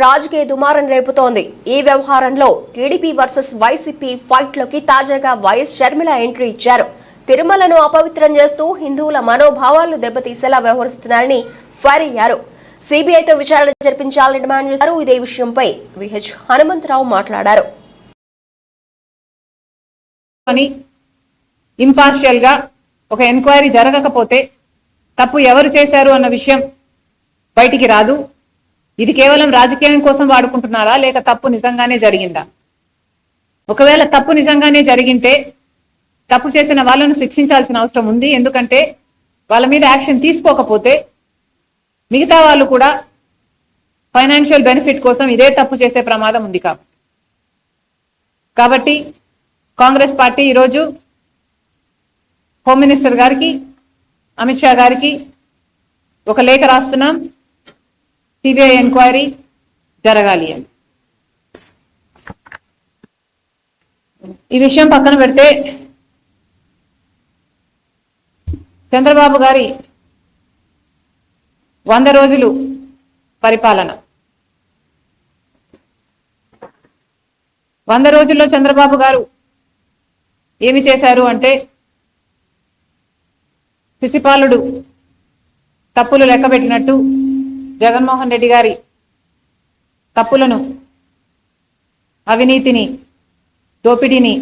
రాజకీయ దుమారం రేపుతోంది. ఈ వ్యవహారంలో టీడీపీ వర్సెస్ వైసీపీ ఫైట్లోకి తాజాగా వైఎస్ షర్మిల ఎంట్రీ ఇచ్చారు. తిరుమలను అపవిత్రం చేస్తూ హిందువుల మనోభావాలు దెబ్బతీసేలా వ్యవహరిస్తున్నారని ఫైర్ అయ్యారు. సిబిఐతో విచారణ జరిపించాలని డిమాండ్ చేశారు. ఇదే విషయంపై విహెచ్ హనుమంతరావు మాట్లాడారు. ఇంపార్షియల్గా ఒక ఎంక్వైరీ జరగకపోతే తప్పు ఎవరు చేశారు అన్న విషయం బయటికి రాదు. ఇది కేవలం రాజకీయం కోసం వాడుకుంటున్నారా? లేక తప్పు నిజంగానే జరిగిందా? ఒకవేళ తప్పు నిజంగానే జరిగింటే తప్పు చేసిన వాళ్ళను శిక్షించాల్సిన అవసరం ఉంది. ఎందుకంటే వాళ్ళ మీద యాక్షన్ తీసుకోకపోతే మిగతా వాళ్ళు కూడా ఫైనాన్షియల్ బెనిఫిట్ కోసం ఇదే తప్పు చేసే ప్రమాదం ఉంది కాబట్టి. కాబట్టి కాంగ్రెస్ పార్టీ ఈరోజు హోమ్ మినిస్టర్ గారికి అమిత్ షా గారికి ఒక లేఖ రాస్తున్నాం. సిబిఐ ఎంక్వైరీ జరగాలి అని. ఈ విషయం పక్కన పెడితే చంద్రబాబు గారి వంద రోజులు పరిపాలన. వంద రోజుల్లో చంద్రబాబు గారు ఏమి చేశారు అంటే శిశుపాలుడు తప్పులు లెక్కబెట్టినట్టు జగన్మోహన్ రెడ్డి గారి తప్పులను అవినీతిని దోపిడీని